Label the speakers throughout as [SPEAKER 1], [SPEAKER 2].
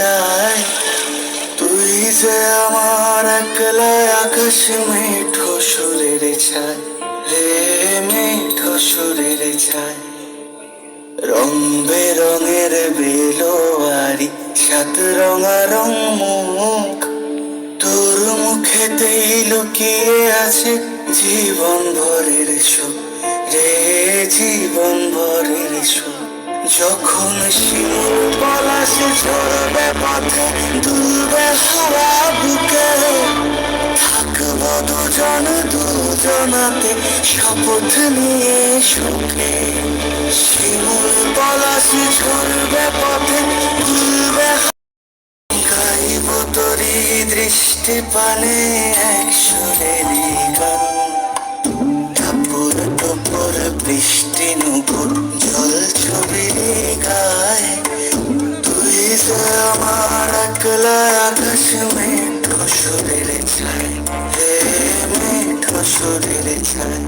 [SPEAKER 1] গায়। তুই যে আমার একলা আকাশ মেঠো সুরের ছায়, রে মেঠো সুরের ছায়। রং বেরঙের বেলোয়ারি, সাত রঙা রং মুখ। তোর মুখেতেই লুকিয়ে আছে জীবন ভরের সুখ, রে জীবন ভরের সুখ। যখন শিমুল পলাশে ঝরবে পথে, দুলবে হাওয়া বুকে। থাকব দুজন দুজনাতে, শপথ নিয়ে সুখে। শিমুল পলাশে ঝরবে পথে, দুলবে গাইব তোরি দৃষ্টি পানে এক সুরেরই গান। সুরের ছায় হে মেঠো সুরের ছায়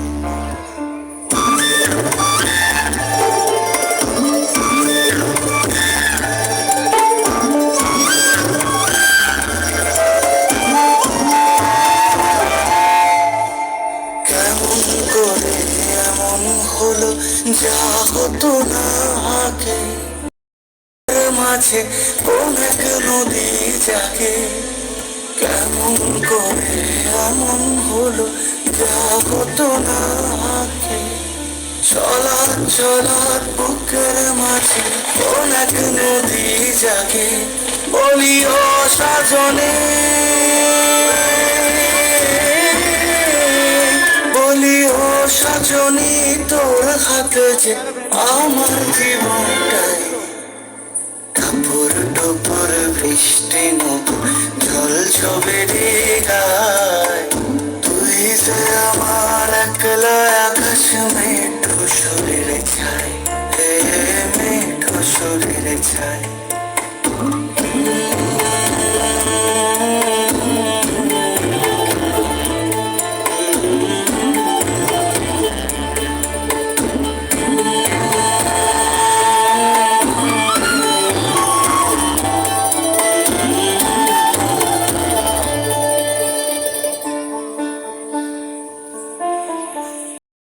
[SPEAKER 1] যা হতো না আগে মাঝে কোন এক নদী জাগে কেমন করে এমন হলো যা হতো না আগে চলার চলার বুকের মাঝে কোন নদী জাগে? বলি, ও সাজনে। বলি, ও সাজনি, তোর হাতে যে আমার জীবনটাই। টুপুর বৃষ্টি নতুন জল ছবির গায় তুই যে আমার একলা আকাশ মেঠো শরীরে হে মেঠো শরীরে ছাই।